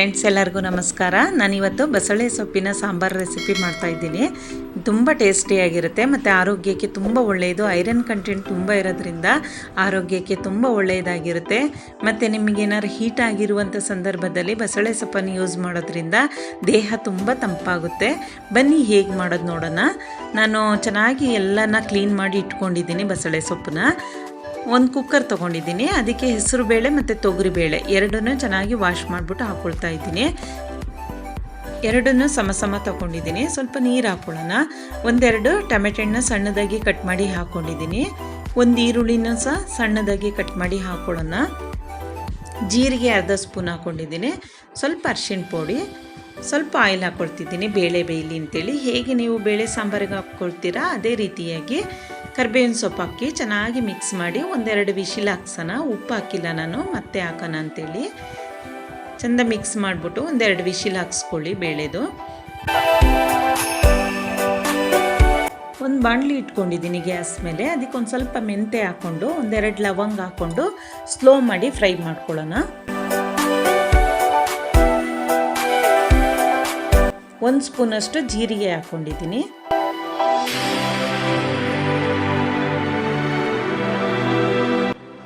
Friends ಎಲ್ಲರಿಗೂ ನಮಸ್ಕಾರ. ನಾನಿವತ್ತು ಬಸಳೆ ಸೊಪ್ಪಿನ ಸಾಂಬಾರು ರೆಸಿಪಿ ಮಾಡ್ತಾ ಇದ್ದೀನಿ. ತುಂಬ ಟೇಸ್ಟಿಯಾಗಿರುತ್ತೆ ಮತ್ತು ಆರೋಗ್ಯಕ್ಕೆ ತುಂಬ ಒಳ್ಳೆಯದು. ಐರನ್ ಕಂಟೆಂಟ್ ತುಂಬ ಇರೋದ್ರಿಂದ ಆರೋಗ್ಯಕ್ಕೆ ತುಂಬ ಒಳ್ಳೆಯದಾಗಿರುತ್ತೆ. ಮತ್ತು ನಿಮಗೇನಾದ್ರು ಹೀಟ್ ಆಗಿರುವಂಥ ಸಂದರ್ಭದಲ್ಲಿ ಬಸಳೆ ಸೊಪ್ಪನ್ನು ಯೂಸ್ ಮಾಡೋದ್ರಿಂದ ದೇಹ ತುಂಬ ತಂಪಾಗುತ್ತೆ. ಬನ್ನಿ ಹೇಗೆ ಮಾಡೋದು ನೋಡೋಣ. ನಾನು ಚೆನ್ನಾಗಿ ಎಲ್ಲನ ಕ್ಲೀನ್ ಮಾಡಿ ಇಟ್ಕೊಂಡಿದ್ದೀನಿ ಬಸಳೆ ಸೊಪ್ಪನ್ನ. ಒಂದು ಕುಕ್ಕರ್ ತೊಗೊಂಡಿದ್ದೀನಿ. ಅದಕ್ಕೆ ಹೆಸರು ಬೇಳೆ ಮತ್ತು ತೊಗರಿ ಬೇಳೆ. ಎರಡನ್ನೂ ಚೆನ್ನಾಗಿ ವಾಶ್ ಮಾಡಿಬಿಟ್ಟು ಹಾಕ್ಕೊಳ್ತಾ ಇದ್ದೀನಿ. ಎರಡನ್ನೂ ಸಮ ಸಮ ತೊಗೊಂಡಿದ್ದೀನಿ. ಸ್ವಲ್ಪ ನೀರು ಹಾಕ್ಕೊಳ್ಳೋಣ ಒಂದೆರಡು ಟೊಮೆಟೊ ಹಣ್ಣು ಸಣ್ಣದಾಗಿ ಕಟ್ ಮಾಡಿ ಹಾಕ್ಕೊಂಡಿದ್ದೀನಿ ಒಂದು ಈರುಳ್ಳಿನ ಸಹ ಸಣ್ಣದಾಗಿ ಕಟ್ ಮಾಡಿ ಹಾಕ್ಕೊಳ್ಳೋಣ ಜೀರಿಗೆ ಅರ್ಧ ಸ್ಪೂನ್ ಹಾಕ್ಕೊಂಡಿದ್ದೀನಿ ಸ್ವಲ್ಪ ಅರ್ಶಿಣ ಪುಡಿ, ಸ್ವಲ್ಪ ಆಯಿಲ್ ಹಾಕ್ಕೊಳ್ತಿದ್ದೀನಿ ಬೇಳೆ ಬೇಯಲಿ ಅಂತೇಳಿ. ಹೇಗೆ ನೀವು ಬೇಳೆ ಸಾಂಬಾರಿಗೆ ಹಾಕ್ಕೊಳ್ತೀರಾ ಅದೇ ರೀತಿಯಾಗಿ ಕರ್ಬೇವಿನ ಸೊಪ್ಪು ಹಾಕಿ ಚೆನ್ನಾಗಿ ಮಿಕ್ಸ್ ಮಾಡಿ ಒಂದೆರಡು ವಿಶಿಲ್ ಹಾಕ್ಸೋಣ. ಉಪ್ಪು ಹಾಕಿಲ್ಲ ನಾನು, ಮತ್ತೆ ಹಾಕೋಣ ಅಂತೇಳಿ. ಚೆಂದ ಮಿಕ್ಸ್ ಮಾಡಿಬಿಟ್ಟು ಒಂದೆರಡು ವಿಶಿಲ್ ಹಾಕ್ಸ್ಕೊಳ್ಳಿ ಬೇಳೆದು. ಒಂದು ಬಾಣಲಿ ಇಟ್ಕೊಂಡಿದ್ದೀನಿ ಗ್ಯಾಸ್ ಮೇಲೆ. ಅದಕ್ಕೆ ಒಂದು ಸ್ವಲ್ಪ ಮೆಂತೆ ಹಾಕ್ಕೊಂಡು ಒಂದೆರಡು ಲವಂಗ ಹಾಕ್ಕೊಂಡು ಸ್ಲೋ ಮಾಡಿ ಫ್ರೈ ಮಾಡ್ಕೊಳ್ಳೋಣ. ಒಂದು ಸ್ಪೂನಷ್ಟು ಜೀರಿಗೆ ಹಾಕ್ಕೊಂಡಿದ್ದೀನಿ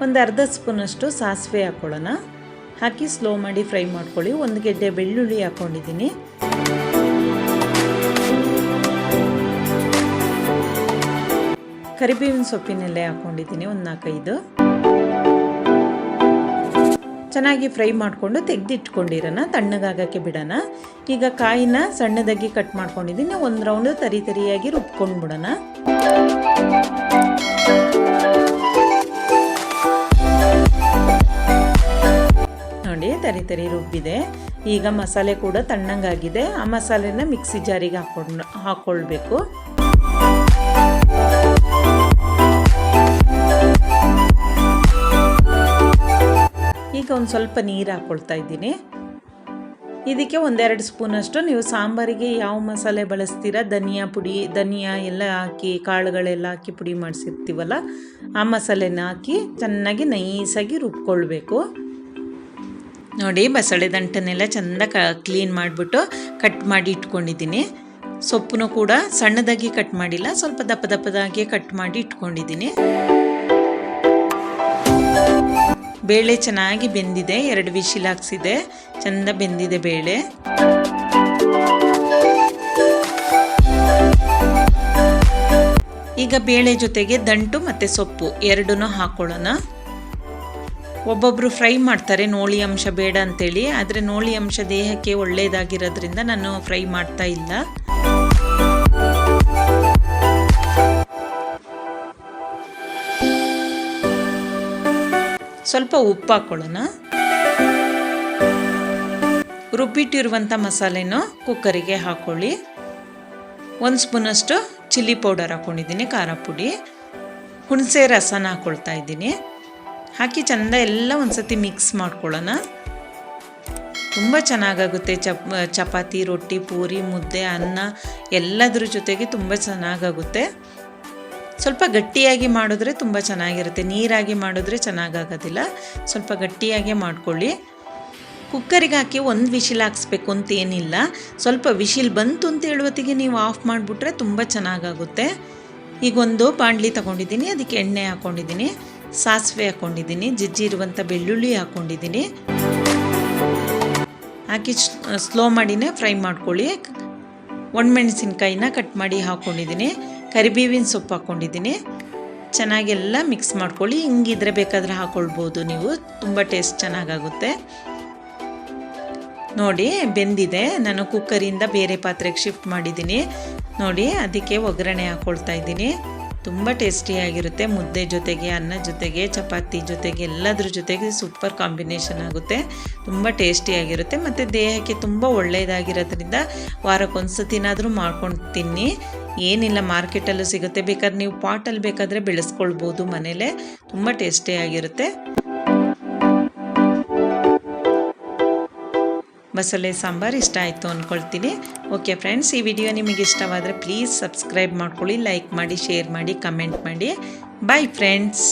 ಒಂದು ಅರ್ಧ ಸ್ಪೂನಷ್ಟು ಸಾಸಿವೆ ಹಾಕ್ಕೊಳ್ಳೋಣ ಹಾಕಿ ಸ್ಲೋ ಮಾಡಿ ಫ್ರೈ ಮಾಡ್ಕೊಳ್ಳಿ. ಒಂದು ಗೆಡ್ಡೆ ಬೆಳ್ಳುಳ್ಳಿ ಹಾಕ್ಕೊಂಡಿದ್ದೀನಿ ಕರಿಬೇವಿನ ಸೊಪ್ಪಿನೆಲೆ ಹಾಕ್ಕೊಂಡಿದ್ದೀನಿ ಒಂದು ನಾಲ್ಕೈದು. ಚೆನ್ನಾಗಿ ಫ್ರೈ ಮಾಡಿಕೊಂಡು ತೆಗೆದಿಟ್ಕೊಂಡಿರೋಣ. ತಣ್ಣಗಾಗೋಕ್ಕೆ ಬಿಡೋಣ. ಈಗ ಕಾಯಿನ ಸಣ್ಣದಾಗಿ ಕಟ್ ಮಾಡ್ಕೊಂಡಿದ್ದೀನಿ. ಒಂದು ರೌಂಡು ತರಿ ತರಿಯಾಗಿ ರುಬ್ಕೊಂಡು ಬಿಡೋಣ ನೋಡಿ ತರಿ ತರಿ ರುಬ್ಬಿದೆ. ಈಗ ಮಸಾಲೆ ಕೂಡ ತಣ್ಣಂಗಾಗಿದೆ. ಆ ಮಸಾಲೆನ ಮಿಕ್ಸಿ ಜಾರಿಗೆ ಹಾಕೊಂಡು ಹಾಕ್ಕೊಳ್ಬೇಕು ಈಗ ಒಂದು ಸ್ವಲ್ಪ ನೀರು ಹಾಕ್ಕೊಳ್ತಾ ಇದ್ದೀನಿ. ಇದಕ್ಕೆ ಒಂದೆರಡು ಸ್ಪೂನಷ್ಟು ನೀವು ಸಾಂಬಾರಿಗೆ ಯಾವ ಮಸಾಲೆ ಬಳಸ್ತೀರಾ, ಧನಿಯಾ ಪುಡಿ, ಧನಿಯಾ ಎಲ್ಲ ಹಾಕಿ, ಕಾಳುಗಳೆಲ್ಲ ಹಾಕಿ ಪುಡಿ ಮಾಡಿಸಿರ್ತೀವಲ್ಲ, ಆ ಮಸಾಲೆನ ಹಾಕಿ ಚೆನ್ನಾಗಿ ನೈಸಾಗಿ ರುಬ್ಕೊಳ್ಬೇಕು. ನೋಡಿ ಬಸಳೆ ದಂಟನ್ನೆಲ್ಲ ಚೆಂದ ಕ ಕ್ಲೀನ್ ಮಾಡಿಬಿಟ್ಟು ಕಟ್ ಮಾಡಿ ಇಟ್ಕೊಂಡಿದ್ದೀನಿ. ಸೊಪ್ಪನ್ನು ಕೂಡ ಸಣ್ಣದಾಗಿ ಕಟ್ ಮಾಡಿಲ್ಲ, ಸ್ವಲ್ಪ ದಪ್ಪ ದಪ್ಪದಾಗಿ ಕಟ್ ಮಾಡಿ ಇಟ್ಕೊಂಡಿದ್ದೀನಿ. ಬೇಳೆ ಚೆನ್ನಾಗಿ ಬೆಂದಿದೆ, ಎರಡು ವಿಶಿಲ್ ಹಾಕ್ಸಿದೆ, ಚೆಂದ ಬೆಂದಿದೆ ಬೇಳೆ. ಈಗ ಬೇಳೆ ಜೊತೆಗೆ ದಂಟು ಮತ್ತು ಸೊಪ್ಪು ಎರಡನ್ನೂ ಹಾಕ್ಕೊಳ್ಳೋಣ ಒಬ್ಬೊಬ್ಬರು ಫ್ರೈ ಮಾಡ್ತಾರೆ. ನೋಳಿ ಅಂಶ ಬೇಡ ಅಂತೇಳಿ. ಆದರೆ ನೋಳಿ ಅಂಶ ದೇಹಕ್ಕೆ ಒಳ್ಳೆಯದಾಗಿರೋದ್ರಿಂದ ನಾನು ಫ್ರೈ ಮಾಡ್ತಾ ಇಲ್ಲ. ಸ್ವಲ್ಪ ಉಪ್ಪು ಹಾಕ್ಕೊಳ್ಳೋಣ ರುಬ್ಬಿಟ್ಟಿರುವಂಥ ಮಸಾಲೆನೂ ಕುಕ್ಕರಿಗೆ ಹಾಕ್ಕೊಳ್ಳಿ ಒಂದು ಸ್ಪೂನಷ್ಟು ಚಿಲ್ಲಿ ಪೌಡರ್ ಹಾಕ್ಕೊಂಡಿದ್ದೀನಿ ಖಾರ ಪುಡಿ. ಹುಣಸೆ ರಸನ ಹಾಕ್ಕೊಳ್ತಾ ಇದ್ದೀನಿ. ಹಾಕಿ ಚೆಂದ ಎಲ್ಲ ಒಂದ್ಸತಿ ಮಿಕ್ಸ್ ಮಾಡ್ಕೊಳ್ಳೋಣ. ತುಂಬ ಚೆನ್ನಾಗಾಗುತ್ತೆ ಚಪ್ ಚಪಾತಿ, ರೊಟ್ಟಿ, ಪೂರಿ, ಮುದ್ದೆ, ಅನ್ನ ಎಲ್ಲದರ ಜೊತೆಗೆ ತುಂಬ ಚೆನ್ನಾಗಾಗುತ್ತೆ. ಸ್ವಲ್ಪ ಗಟ್ಟಿಯಾಗಿ ಮಾಡಿದ್ರೆ ತುಂಬ ಚೆನ್ನಾಗಿರುತ್ತೆ. ನೀರಾಗಿ ಮಾಡಿದ್ರೆ ಚೆನ್ನಾಗಾಗೋದಿಲ್ಲ. ಸ್ವಲ್ಪ ಗಟ್ಟಿಯಾಗಿ ಮಾಡ್ಕೊಳ್ಳಿ. ಕುಕ್ಕರಿಗೆ ಹಾಕಿ ಒಂದು ವಿಶಿಲ್ ಹಾಕ್ಸ್ಬೇಕು ಅಂತ ಏನಿಲ್ಲ. ಸ್ವಲ್ಪ ವಿಶಿಲ್ ಬಂತು ಅಂತ ಹೇಳುವತ್ತಿಗೆ ನೀವು ಆಫ್ ಮಾಡಿಬಿಟ್ರೆ ತುಂಬ ಚೆನ್ನಾಗಾಗುತ್ತೆ. ಈಗ ಒಂದು ಬಾಣಲಿ ತೊಗೊಂಡಿದ್ದೀನಿ, ಅದಕ್ಕೆ ಎಣ್ಣೆ ಹಾಕ್ಕೊಂಡಿದ್ದೀನಿ ಸಾಸಿವೆ ಹಾಕ್ಕೊಂಡಿದ್ದೀನಿ ಜಜ್ಜಿರುವಂಥ ಬೆಳ್ಳುಳ್ಳಿ ಹಾಕ್ಕೊಂಡಿದ್ದೀನಿ ಹಾಕಿ ಸ್ಲೋ ಮಾಡಿನೇ ಫ್ರೈ ಮಾಡ್ಕೊಳ್ಳಿ. ಒಣಮೆಣಸಿನ್ಕಾಯಿನ ಕಟ್ ಮಾಡಿ ಹಾಕ್ಕೊಂಡಿದ್ದೀನಿ ಕರಿಬೇವಿನ ಸೊಪ್ಪು ಹಾಕ್ಕೊಂಡಿದ್ದೀನಿ ಚೆನ್ನಾಗೆಲ್ಲ ಮಿಕ್ಸ್ ಮಾಡ್ಕೊಳ್ಳಿ. ಹಿಂಗಿದ್ರೆ ಬೇಕಾದರೆ ಹಾಕ್ಕೊಳ್ಬೋದು ನೀವು. ತುಂಬ ಟೇಸ್ಟ್ ಚೆನ್ನಾಗಾಗುತ್ತೆ. ನೋಡಿ, ಬೆಂದಿದೆ. ನಾನು ಕುಕ್ಕರಿಂದ ಬೇರೆ ಪಾತ್ರೆಗೆ ಶಿಫ್ಟ್ ಮಾಡಿದ್ದೀನಿ. ನೋಡಿ, ಅದಕ್ಕೆ ಒಗ್ಗರಣೆ ಹಾಕ್ಕೊಳ್ತಾ ಇದ್ದೀನಿ. ತುಂಬ ಟೇಸ್ಟಿಯಾಗಿರುತ್ತೆ ಮುದ್ದೆ ಜೊತೆಗೆ, ಅನ್ನ ಜೊತೆಗೆ, ಚಪಾತಿ ಜೊತೆಗೆ, ಎಲ್ಲದ್ರ ಜೊತೆಗೆ ಸೂಪರ್ ಕಾಂಬಿನೇಷನ್ ಆಗುತ್ತೆ. ತುಂಬ ಟೇಸ್ಟಿಯಾಗಿರುತ್ತೆ ಮತ್ತು ದೇಹಕ್ಕೆ ತುಂಬ ಒಳ್ಳೆಯದಾಗಿರೋದ್ರಿಂದ ವಾರಕ್ಕೊಂದು ಸತಿನಾದರೂ ಮಾಡ್ಕೊಂಡು ತಿನ್ನಿ ಏನಿಲ್ಲ ಮಾರ್ಕೆಟಲ್ಲೂ ಸಿಗುತ್ತೆ. ಬೇಕಾದ್ರೆ ನೀವು ಪಾಟಲ್ಲಿ ಬೇಕಾದರೆ ಬೆಳೆಸ್ಕೊಳ್ಬೋದು ಮನೇಲೆ. ತುಂಬ ಟೇಸ್ಟಿಯಾಗಿರುತ್ತೆ ಬಸಳೆ ಸಾಂಬಾರು ಇಷ್ಟ ಆಯಿತು ಅಂದ್ಕೊಳ್ತೀನಿ ಓಕೆ ಫ್ರೆಂಡ್ಸ್ ಈ ವಿಡಿಯೋ ನಿಮಗೆ ಇಷ್ಟವಾದರೆ ಪ್ಲೀಸ್ ಸಬ್ಸ್ಕ್ರೈಬ್ ಮಾಡ್ಕೊಳ್ಳಿ ಲೈಕ್ ಮಾಡಿ ಶೇರ್ ಮಾಡಿ ಕಮೆಂಟ್ ಮಾಡಿ. Bye friends